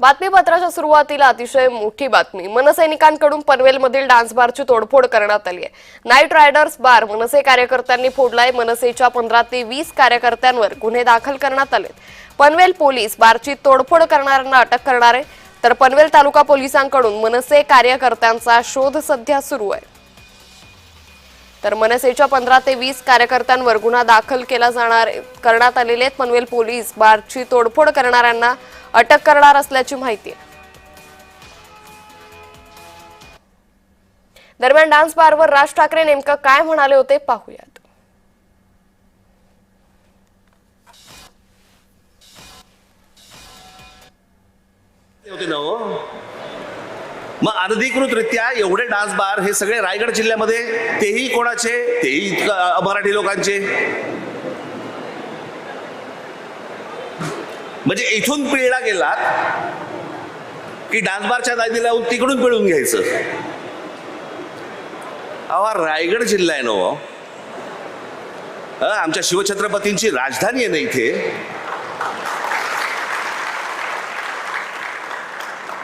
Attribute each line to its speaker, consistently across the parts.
Speaker 1: बातमीपत्राच्या सुरुवातीला अतिशय मोठी बातमी. मनसैनिकांकडून पनवेलमधील डान्स बारची तोडफोड करण्यात आली आहे. नाईट रायडर्स बार मनसे कार्यकर्त्यांनी फोडलाय. मनसेच्या पंधरा ते वीस कार्यकर्त्यांवर गुन्हे दाखल करण्यात आलेत. पनवेल पोलीस बारची तोडफोड करणाऱ्यांना अटक करणार आहे. तर पनवेल तालुका पोलिसांकडून मनसे कार्यकर्त्यांचा शोध सध्या सुरू आहे. तर मनसेच्या पंधरा ते वीस कार्यकर्त्यांवर गुन्हा दाखल केला जाणार करण्यात आलेले आहेत. पनवेल पोलीस बारची तोडफोड करणाऱ्यांना अटक करणार असल्याची माहिती दरम्यान डान्स बारवर राज ठाकरे नेमकं काय म्हणाले होते पाहूयात.
Speaker 2: होते ना हो? मग अनधिकृतरित्या एवढे डान्स बार हे सगळे रायगड जिल्ह्यामध्ये तेही कोणाचे? तेही मराठी लोकांचे. म्हणजे इथून पिळला गेलात की डान्स बारच्या दादी लावून तिकडून पिळून घ्यायचं. अहो रायगड जिल्हा आहे ना हो. आमच्या शिवछत्रपतींची राजधानी आहे ना इथे.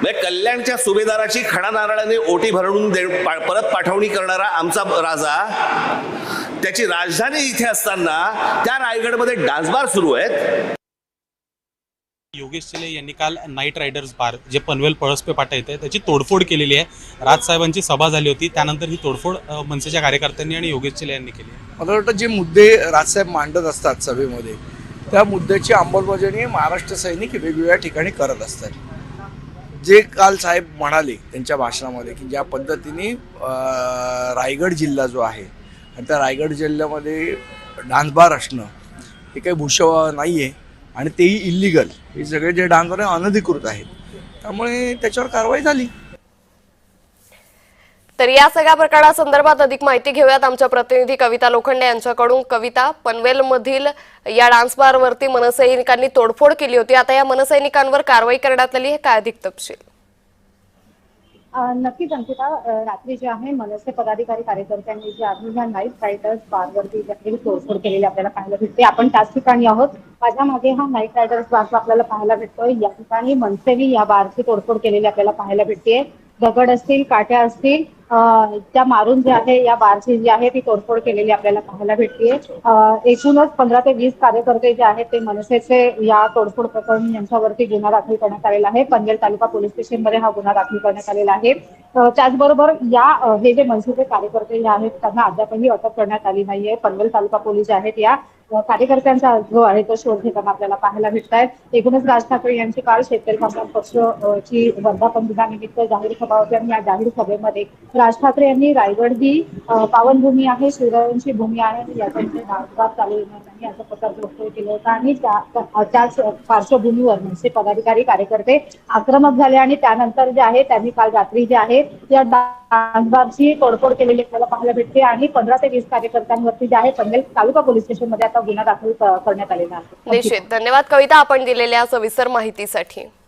Speaker 2: म्हणजे कल्याणच्या सुभेदाराची खडा नारळाने ओटी भरून दे परत पाठवणी करणारा आमचा राजा त्याची राजधानी इथे असताना त्या रायगडमध्ये डान्सबार सुरू आहेत.
Speaker 3: योगेश चिले यांनी काल नाईट रायडर्स बार जे पनवेल पळसपे फाटा येते त्याची तोडफोड केलेली आहे. राजसाहेबांची सभा झाली होती त्यानंतर ही तोडफोड मनसेच्या कार्यकर्त्यांनी आणि योगेश चिले यांनी केली आहे.
Speaker 4: मला वाटतं जे मुद्दे राजसाहेब मांडत असतात सभेमध्ये त्या मुद्द्याची अंमलबजावणी महाराष्ट्र सैनिक वेगवेगळ्या ठिकाणी करत असतात. जे काल साहेब म्हणाले त्यांच्या भाषणामध्ये की ज्या पद्धतीने रायगड जिल्हा जो आहे आणि त्या रायगड जिल्ह्यामध्ये डान्सबार असणं हे काही भूषव नाही आहे आणि तेही इल्लिगल हे सगळे जे डान्सबार आहे अनधिकृत आहेत. त्यामुळे त्याच्यावर कारवाई झाली.
Speaker 1: तर या सगळ्या प्रकरणासंदर्भात अधिक माहिती घेऊयात आमच्या प्रतिनिधी कविता लोखंडे यांच्याकडून. कविता पनवेलमधील या डान्स बारवरती मनसैनिकांनी तोडफोड केली होती. आता या मनसैनिकांवर कारवाई करण्यात आली हे काय अधिक तपशील?
Speaker 5: नक्कीच अंकिता. रात्री जे आहे मनसे पदाधिकारी कार्यकर्त्यांनी जे आधी ह्या नाईट रायडर्स बारवरती वरती तोडफोड केलेली आपल्याला पाहायला भेटते. आपण त्याच ठिकाणी आहोत. माझ्या मागे हा नाईट रायडर्स बार आपल्याला पाहायला भेटतोय या ठिकाणी मनसेनी या बारची तोडफोड केलेली आपल्याला पाहायला भेटते दगड असतील काट्या असतील त्या मारून जे आहे या बारची जी आहे ती तोडफोड केलेली आपल्याला पाहायला भेटते एकूणच पंधरा ते वीस कार्यकर्ते जे आहेत ते मनसेचे या तोडफोड प्रकरणी यांच्यावरती गुन्हा दाखल करण्यात आलेला आहे. पनवेल तालुका पोलीस स्टेशनमध्ये हा गुन्हा दाखल करण्यात आलेला आहे. त्याचबरोबर या हे जे मनसेचे कार्यकर्ते जे आहेत त्यांना अद्यापही अटक करण्यात आली नाहीये. पनवेल तालुका पोलीस जे आहेत या कार्यकर्त्यांचा जो आहे तो शोध घेताना आपल्याला पाहायला भेटत आहे एकूणच राज ठाकरे यांची काल शेतकरी कामगार पक्ष वर्धापन दिनानिमित्त जाहीर सभा होती आणि या जाहीर सभेमध्ये राज ठाकरे यांनी रायगड ही पावनभूमी आहे शिवरायांची भूमी आहे आणि याचा इथे चालू येणार नाही अशा प्रकारचं वक्तव्य केलं होतं. आणि त्याच पार्श्वभूमीवर मनसे पदाधिकारी कार्यकर्ते आक्रमक झाले आणि त्यानंतर जे आहे त्यांनी काल रात्री जे आहे या डान्सबारची तोडफोड केलेली आपल्याला पाहायला भेटते. आणि पंधरा ते वीस कार्यकर्त्यांवरती जे आहे पनवेल तालुका पोलीस स्टेशनमध्ये आता गुन्हा दाखल करण्यात आलेला आहे.
Speaker 1: धन्यवाद कविता आपण दिलेल्या सविस्तर माहितीसाठी.